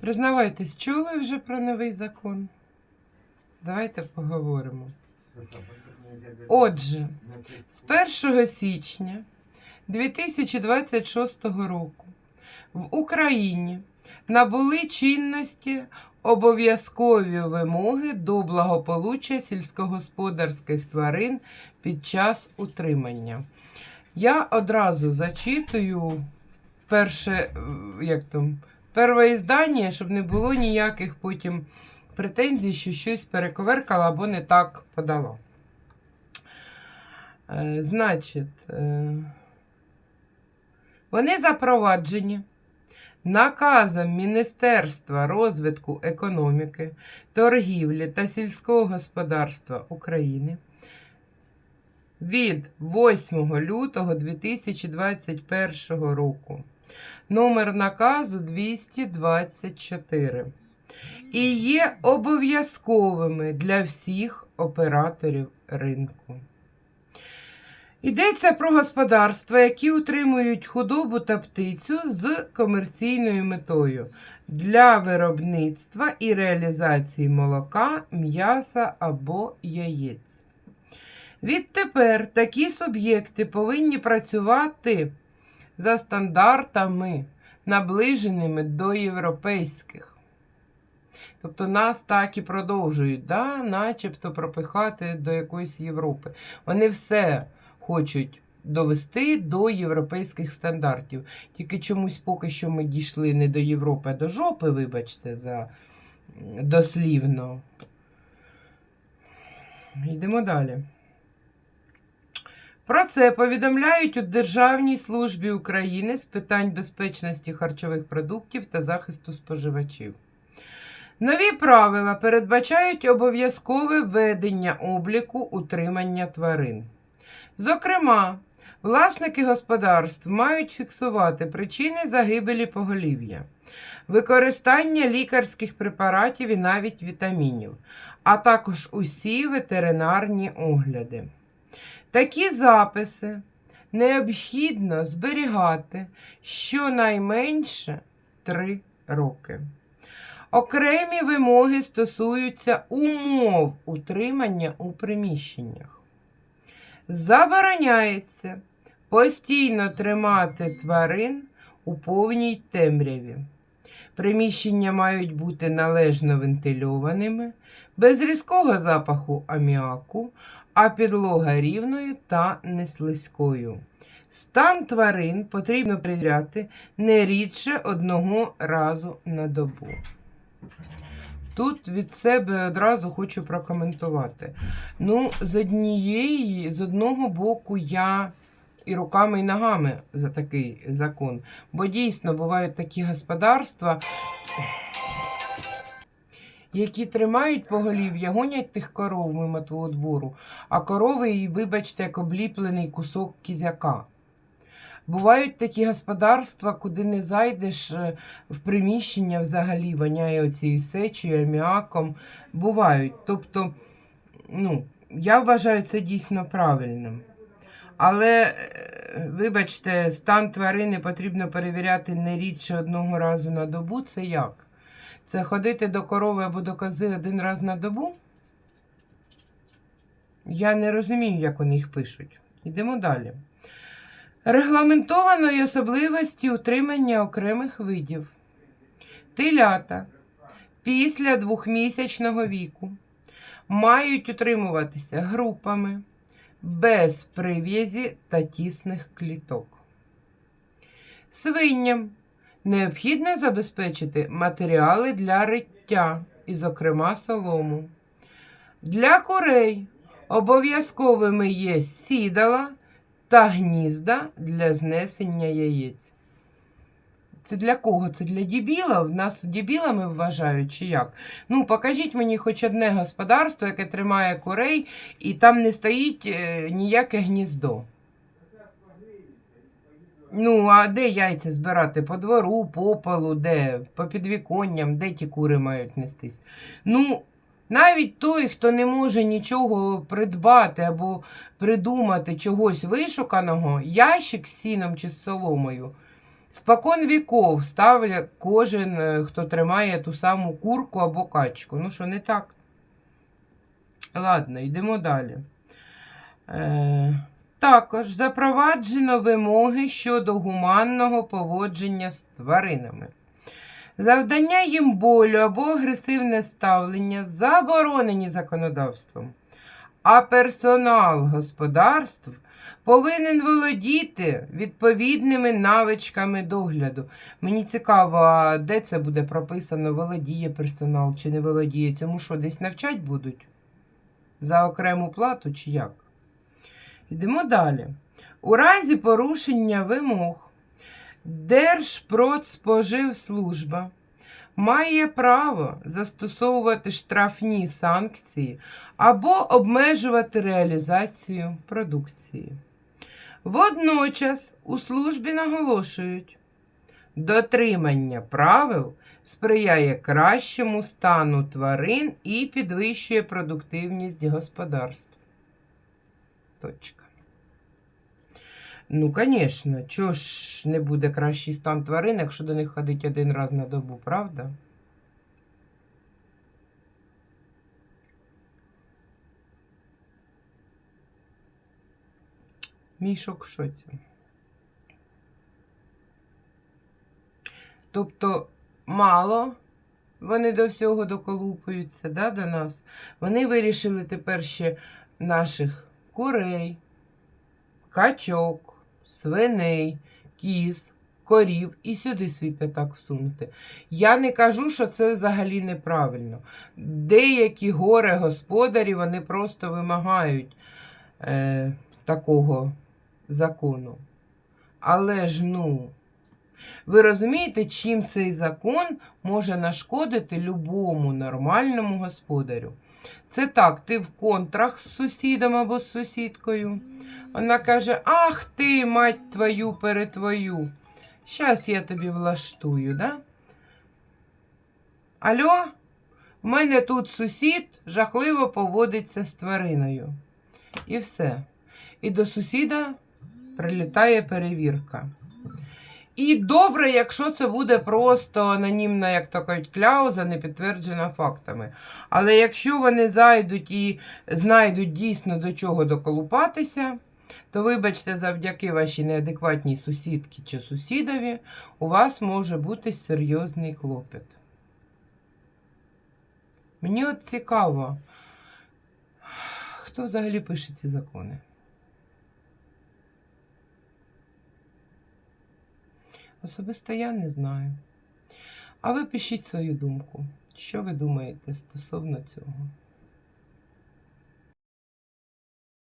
Признавайтесь, чули вже про новий закон? Давайте поговоримо. Отже, з 1 січня 2026 року в Україні набули чинності обов'язкові вимоги до благополуччя сільськогосподарських тварин під час утримання. Я одразу зачитую перше, як там, перше іздання, щоб не було ніяких потім претензій, що щось перековеркала або не так подала. Е, Значить, е, вони запроваджені наказом Міністерства розвитку економіки, торгівлі та сільського господарства України від 8 лютого 2021 року. Номер наказу 224 і є обов'язковими для всіх операторів ринку. Йдеться про господарства, які утримують худобу та птицю з комерційною метою для виробництва і реалізації молока, м'яса або яєць. Відтепер такі суб'єкти повинні працювати за стандартами, наближеними до європейських. Тобто нас так і продовжують, да? начебто пропихати до якоїсь Європи. Вони все хочуть довести до європейських стандартів. Тільки чомусь поки що ми дійшли не до Європи, а до жопи, вибачте, за дослівно. Йдемо далі. Про це повідомляють у Державній службі України з питань безпечності харчових продуктів та захисту споживачів. Нові правила передбачають обов'язкове ведення обліку утримання тварин. Зокрема, власники господарств мають фіксувати причини загибелі поголів'я, використання лікарських препаратів і навіть вітамінів, а також усі ветеринарні огляди. Такі записи необхідно зберігати щонайменше 3 роки. Окремі вимоги стосуються умов утримання у приміщеннях. Забороняється постійно тримати тварин у повній темряві. Приміщення мають бути належно вентильованими, без різкого запаху аміаку, а підлога рівною та неслизькою. Стан тварин потрібно перевіряти не рідше одного разу на добу. Тут від себе одразу хочу прокоментувати. Ну, з однієї, з одного боку, я і руками, і ногами за такий закон. Бо дійсно бувають такі господарства, які тримають поголів'я, гонять тих коров мимо твого двору, а корови, і, вибачте, як обліплений кусок кізяка. Бувають такі господарства, куди не зайдеш е, в приміщення взагалі, воняє оцією сечею, аміаком. Бувають. Тобто, ну, я вважаю це дійсно правильним. Але, е, вибачте, стан тварини потрібно перевіряти не рідше одного разу на добу. Це як? Це ходити до корови або до кози один раз на добу? Я не розумію, як вони їх пишуть. Йдемо далі. Регламентованої особливості утримання окремих видів. Телята після двохмісячного віку мають утримуватися групами без прив'язі та тісних кліток. Свиням необхідно забезпечити матеріали для риття, і, зокрема, солому. Для курей обов'язковими є сідала та гнізда для знесення яєць. Це для кого? Це для дібіла? Нас дібілами вважають чи як? Ну, покажіть мені хоч одне господарство, яке тримає курей, і там не стоїть е, ніяке гніздо. Ну, а де яйця збирати? По двору, по полу, де? По підвіконням, де ті кури мають нестись? Ну, навіть той, хто не може нічого придбати або придумати чогось вишуканого, ящик з сіном чи з соломою, Спокон віков ставлять кожен, е, хто тримає ту саму курку або качку. Ну що, не так? Ладно, йдемо далі. Е, також запроваджено вимоги щодо гуманного поводження з тваринами. Завдання їм болю або агресивне ставлення заборонені законодавством. А персонал господарств повинен володіти відповідними навичками догляду. Мені цікаво, де це буде прописано, володіє персонал чи не володіє. Цьому що, десь навчать будуть? За окрему плату чи як? Йдемо далі. У разі порушення вимог Держпродспоживслужба має право застосовувати штрафні санкції або обмежувати реалізацію продукції. Водночас у службі наголошують, дотримання правил сприяє кращому стану тварин і підвищує продуктивність господарств. Точка. Ну, звісно, чого ж не буде кращий стан тварин, якщо до них ходить один раз на добу, правда? Мішок в шоці. Тобто мало вони до всього доколупуються, да, до нас. Вони вирішили тепер ще наших курей, качок, свиней, кіз, корів і сюди свій п'ятак всунути. Я не кажу, що це взагалі неправильно. Деякі горе господарі вони просто вимагають е, такого закону. Але ж ну. Ви розумієте, чим цей закон може нашкодити любому нормальному господарю? Це так, ти в контрах з сусідом або з сусідкою. Вона каже: Ах ти, мать твою, перетвою. Щас я тобі влаштую, да? Алло, в мене тут сусід жахливо поводиться з твариною. І все. І до сусіда прилітає перевірка. І добре, якщо це буде просто анонімна, як то кажуть, кляуза, не підтверджена фактами. Але якщо вони зайдуть і знайдуть дійсно до чого доколупатися, то, вибачте, завдяки вашій неадекватній сусідці чи сусідові, у вас може бути серйозний клопіт. Мені от цікаво, хто взагалі пише ці закони? Особисто я не знаю. А ви пишіть свою думку. Що ви думаєте стосовно цього?